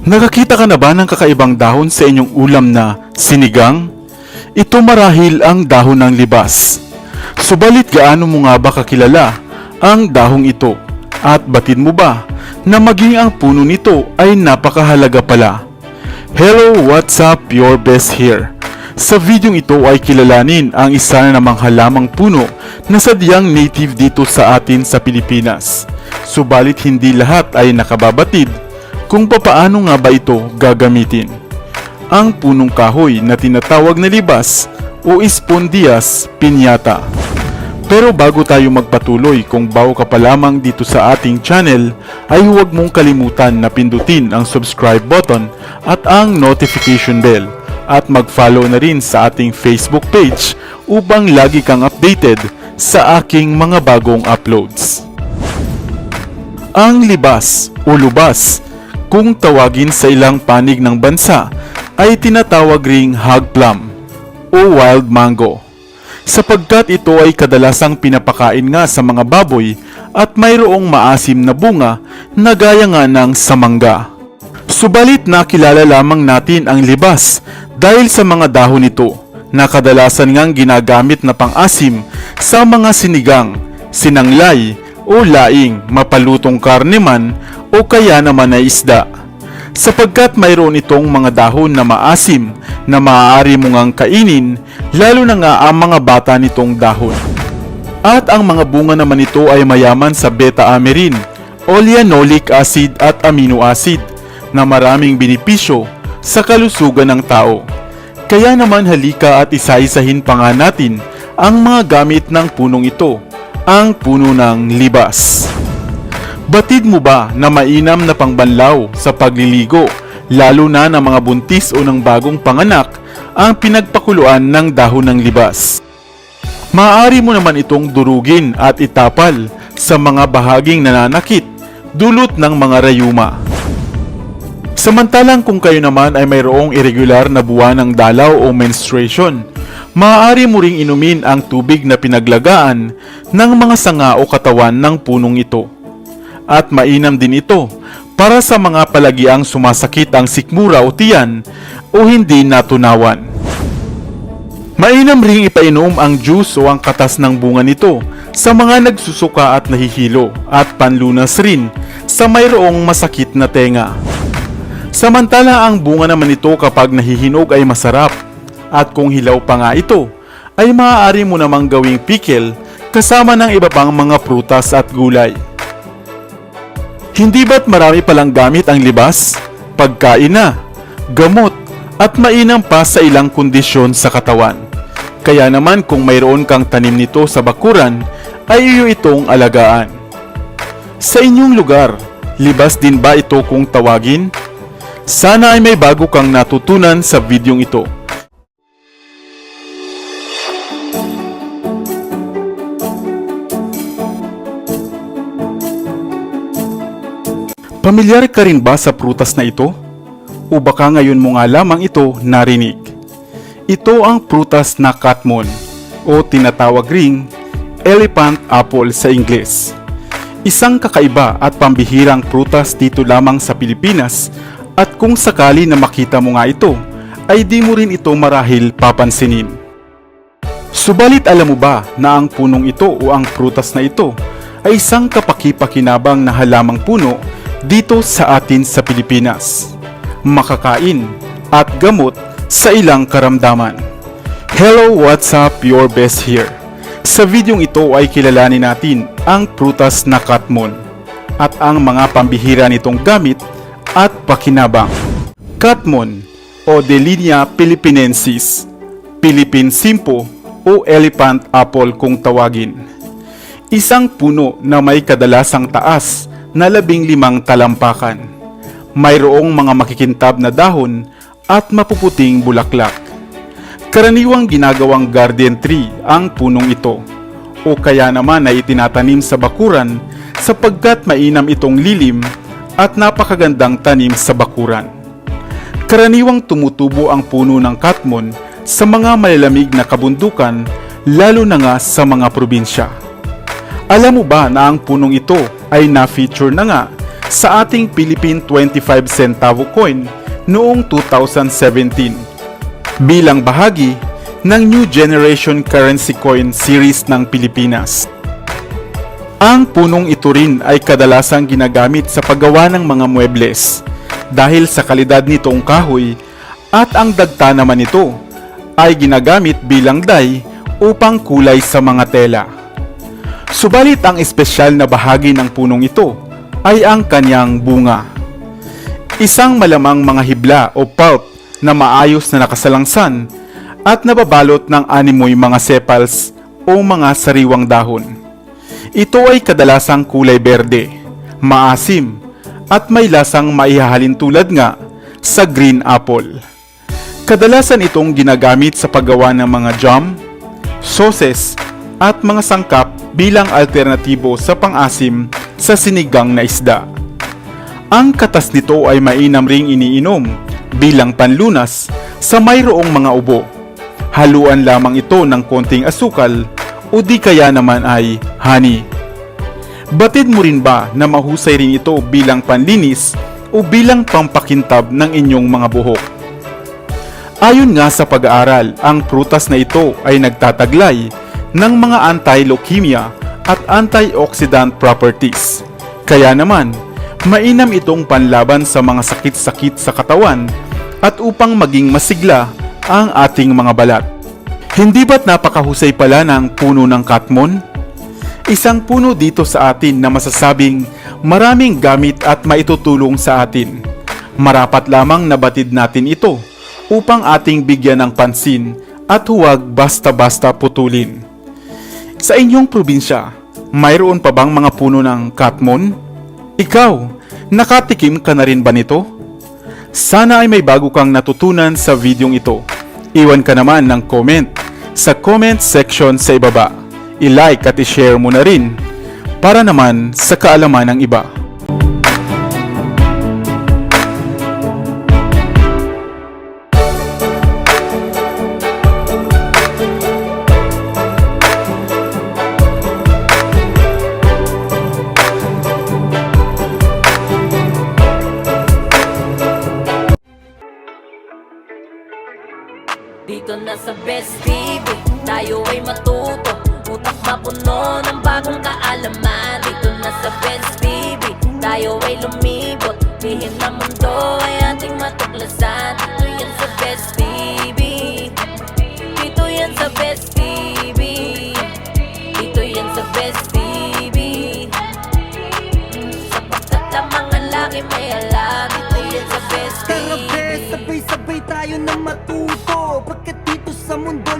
Nakakita ka na ba ng kakaibang dahon sa inyong ulam na sinigang? Ito marahil ang dahon ng libas. Subalit gaano mo nga ba kakilala ang dahong ito? At batid mo ba na maging ang puno nito ay napakahalaga pala? Hello, what's up? Your best here. Sa videong ito ay kilalanin ang isa na namang halamang puno na sadyang native dito sa atin sa Pilipinas. Subalit hindi lahat ay nakababatid kung papaano nga ba ito gagamitin. Ang punong kahoy na tinatawag na libas o Spondias piñata. Pero bago tayo magpatuloy kung bago ka pa lamang dito sa ating channel ay huwag mong kalimutan na pindutin ang subscribe button at ang notification bell at mag-follow na rin sa ating Facebook page upang lagi kang updated sa aking mga bagong uploads. Ang libas o lubas kung tawagin sa ilang panig ng bansa ay tinatawag ring hog plum o wild mango sapagkat ito ay kadalasang pinapakain nga sa mga baboy at mayroong maasim na bunga na gaya nga ng samangga. Subalit nakilala lamang natin ang libas dahil sa mga dahon nito na kadalasan ngang ginagamit na pang-asim sa mga sinigang, sinanglay o laing mapalutong karne man o kaya naman ay isda sapagkat mayroon itong mga dahon na maasim na maaari mo ngang kainin lalo na nga ang mga bata nitong dahon. At ang mga bunga naman nito ay mayaman sa beta-amerin, oleanolic acid at amino acid na maraming benepisyo sa kalusugan ng tao. Kaya naman halika at isa-isahin pa nga natin ang mga gamit ng punong ito, ang puno ng libas. Batid mo ba na mainam na pangbanlaw sa pagliligo, lalo na ng mga buntis o ng bagong panganak, ang pinagpakuluan ng dahon ng libas? Maaari mo naman itong durugin at itapal sa mga bahaging nananakit dulot ng mga rayuma. Samantalang kung kayo naman ay mayroong irregular na buwan ng dalaw o menstruation, maaari mo ring inumin ang tubig na pinaglagaan ng mga sanga o katawan ng punong ito at mainam din ito para sa mga palagiang sumasakit ang sikmura o tiyan o hindi natunawan. Mainam ring ipainom ang juice o ang katas ng bunga nito sa mga nagsusuka at nahihilo at panlunas rin sa mayroong masakit na tenga. Samantala ang bunga naman nito kapag nahihinog ay masarap at kung hilaw pa nga ito ay maaari mo namang gawing pickle kasama ng iba pang mga prutas at gulay. Hindi ba't marami palang gamit ang libas? Pagkain na, gamot, at mainam pa sa ilang kondisyon sa katawan. Kaya naman kung mayroon kang tanim nito sa bakuran, ay iyo itong alagaan. Sa inyong lugar, libas din ba ito kung tawagin? Sana ay may bago kang natutunan sa videong ito. Pamilyar ka rin ba sa prutas na ito? O baka ngayon mo nga lamang ito narinig? Ito ang prutas na katmon o tinatawag ring elephant apple sa Ingles. Isang kakaiba at pambihirang prutas dito lamang sa Pilipinas at kung sakali na makita mo nga ito, ay di mo rin ito marahil papansinin. Subalit alam mo ba na ang punong ito o ang prutas na ito ay isang kapaki-pakinabang na halamang puno dito sa atin sa Pilipinas. Makakain at gamot sa ilang karamdaman. Hello, what's up? Your best here. Sa videong ito ay kilalanin natin ang prutas na katmon at ang mga pambihira nitong gamit at pakinabang. Katmon o Delinia philippinensis, Philippine Simpo o Elephant Apple kung tawagin. Isang puno na may kadalasang taas na labing limang talampakan. Mayroong mga makikintab na dahon at mapuputing bulaklak. Karaniwang ginagawang garden tree ang punong ito o kaya naman ay itinatanim sa bakuran sapagkat mainam itong lilim at napakagandang tanim sa bakuran. Karaniwang tumutubo ang puno ng katmon sa mga malalamig na kabundukan lalo na nga sa mga probinsya. Alam mo ba na ang punong ito ay na-feature na nga sa ating Philippine 25 centavo coin noong 2017 bilang bahagi ng New Generation Currency Coin Series ng Pilipinas. Ang punong ito rin ay kadalasang ginagamit sa paggawa ng mga muebles dahil sa kalidad nitong kahoy at ang dagta naman nito ay ginagamit bilang dye upang kulay sa mga tela. Subalit ang espesyal na bahagi ng punong ito ay ang kanyang bunga. Isang malamang mga hibla o pulp na maayos na nakasalangsan at nababalot ng animoy mga sepals o mga sariwang dahon. Ito ay kadalasang kulay berde, maasim, at may lasang maihahalin tulad nga sa green apple. Kadalasan itong ginagamit sa paggawa ng mga jam, sauces, at mga sangkap bilang alternatibo sa pangasim sa sinigang na isda. Ang katas nito ay mainam ring iniinom bilang panlunas sa mayroong mga ubo. Haluan lamang ito ng konting asukal o di kaya naman ay honey. Batid mo rin ba na mahusay rin ito bilang panlinis o bilang pampakintab ng inyong mga buhok? Ayon nga sa pag-aaral, ang prutas na ito ay nagtataglay ng mga anti-leukemia at antioxidant properties. Kaya naman, mainam itong panlaban sa mga sakit-sakit sa katawan at upang maging masigla ang ating mga balat. Hindi ba't napakahusay pala ng puno ng katmon? Isang puno dito sa atin na masasabing maraming gamit at maitutulong sa atin. Marapat lamang nabatid natin ito upang ating bigyan ng pansin at huwag basta-basta putulin. Sa inyong probinsya, mayroon pa bang mga puno ng katmon? Ikaw, nakatikim ka na rin ba nito? Sana ay may bago kang natutunan sa videong ito. Iwan ka naman ng comment sa comment section sa ibaba. I-like at i-share mo na rin para naman sa kaalaman ng iba. Na sa Best TV Tayo ay matuto Utak mapuno ng bagong kaalaman? Dito na sa Best TV Tayo ay lumibot Lihim na mundo ay ating matuklasan. Dito yan sa Best TV Dito yan sa Best TV Dito yan sa Best TV Sapagkat ang mga may alam Dito yan sa Best Tara TV be, sabay-sabay tayo na mat sa mundo